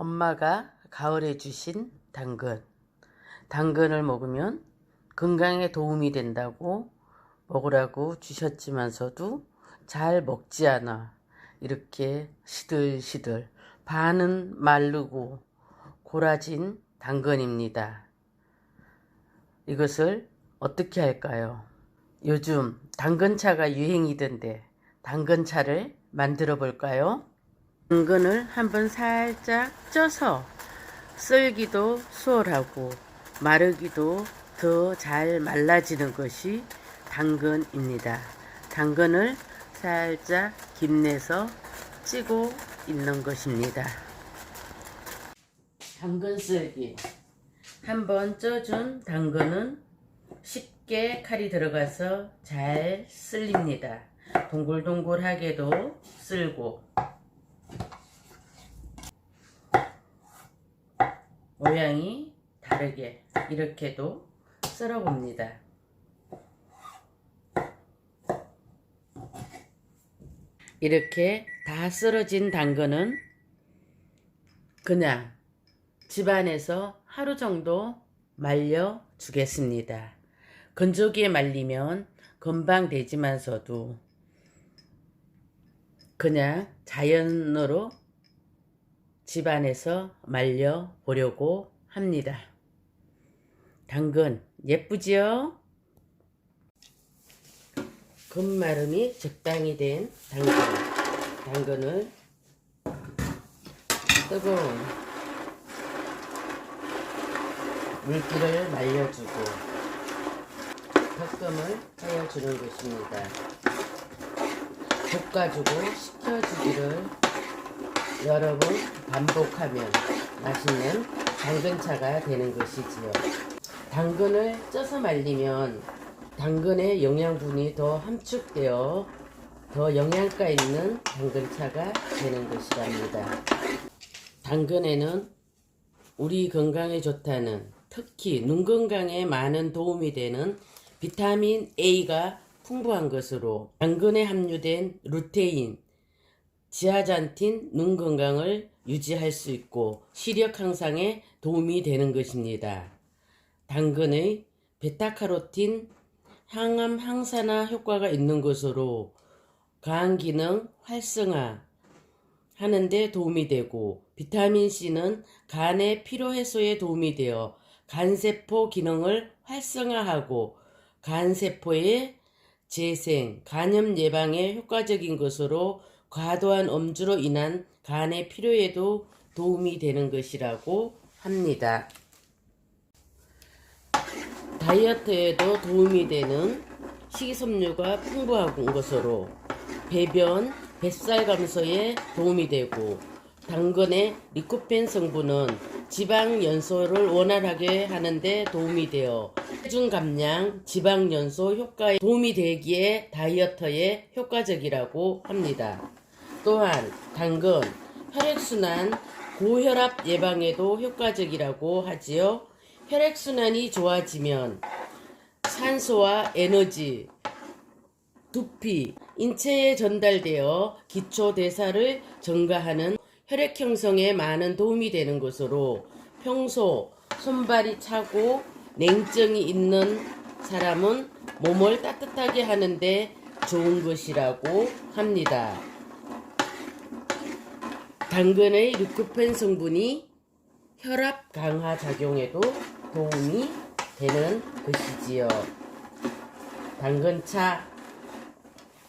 엄마가 가을에 주신 당근. 당근을 먹으면 건강에 도움이 된다고 먹으라고 주셨지만서도 잘 먹지 않아. 이렇게 시들시들 반은 마르고 고라진 당근입니다. 이것을 어떻게 할까요? 요즘 당근차가 유행이던데 당근차를 만들어 볼까요? 당근을 한번 살짝 쪄서 썰기도 수월하고 마르기도 더 잘 말라지는 것이 당근입니다. 당근을 살짝 김내서 찌고 있는 것입니다. 당근 썰기 한번 쪄준 당근은 쉽게 칼이 들어가서 잘 쓸립니다. 동글동글하게도 쓸고 모양이 다르게 이렇게도 썰어봅니다. 이렇게 다 썰어진 당근은 그냥 집안에서 하루 정도 말려 주겠습니다. 건조기에 말리면 금방 되지만서도 그냥 자연으로 집안에서 말려 보려고 합니다. 당근 예쁘지요? 금마름이 적당히 된 당근. 당근을 뜨거운 물기를 말려주고 덕금을 하여주는 것입니다. 볶아주고 식혀주기를 여러 번 반복하면 맛있는 당근차가 되는 것이지요. 당근을 쪄서 말리면 당근의 영양분이 더 함축되어 더 영양가 있는 당근차가 되는 것이랍니다. 당근에는 우리 건강에 좋다는 특히 눈 건강에 많은 도움이 되는 비타민 A가 풍부한 것으로 당근에 함유된 루테인, 지아잔틴 눈 건강을 유지할 수 있고 시력 향상에 도움이 되는 것입니다. 당근의 베타카로틴 항암 항산화 효과가 있는 것으로 간 기능 활성화 하는데 도움이 되고 비타민 C는 간의 피로 해소에 도움이 되어 간세포 기능을 활성화하고 간세포의 재생, 간염 예방에 효과적인 것으로 과도한 음주로 인한 간의 피로에도 도움이 되는 것이라고 합니다. 다이어트에도 도움이 되는 식이섬유가 풍부한 것으로 배변, 뱃살 감소에 도움이 되고 당근의 리코펜 성분은 지방 연소를 원활하게 하는데 도움이 되어 체중 감량, 지방 연소 효과에 도움이 되기에 다이어터에 효과적이라고 합니다. 또한 당근 혈액순환, 고혈압 예방에도 효과적이라고 하지요. 혈액순환이 좋아지면 산소와 에너지, 두피, 인체에 전달되어 기초 대사를 증가하는 혈액 형성에 많은 도움이 되는 것으로 평소 손발이 차고 냉증이 있는 사람은 몸을 따뜻하게 하는데 좋은 것이라고 합니다. 당근의 리코펜 성분이 혈압 강화 작용에도 도움이 되는 것이지요. 당근차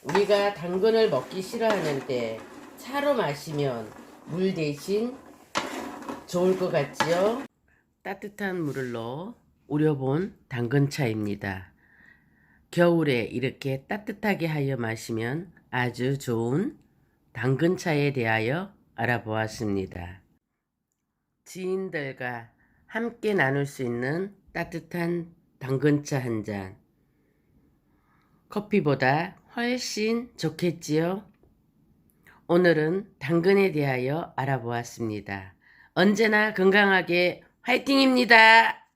우리가 당근을 먹기 싫어하는데 차로 마시면 물 대신 좋을 것 같지요? 따뜻한 물을 넣어 우려본 당근차입니다. 겨울에 이렇게 따뜻하게 하여 마시면 아주 좋은 당근차에 대하여 알아보았습니다. 지인들과 함께 나눌 수 있는 따뜻한 당근차 한 잔. 커피보다 훨씬 좋겠지요? 오늘은 당근에 대하여 알아보았습니다. 언제나 건강하게 화이팅입니다!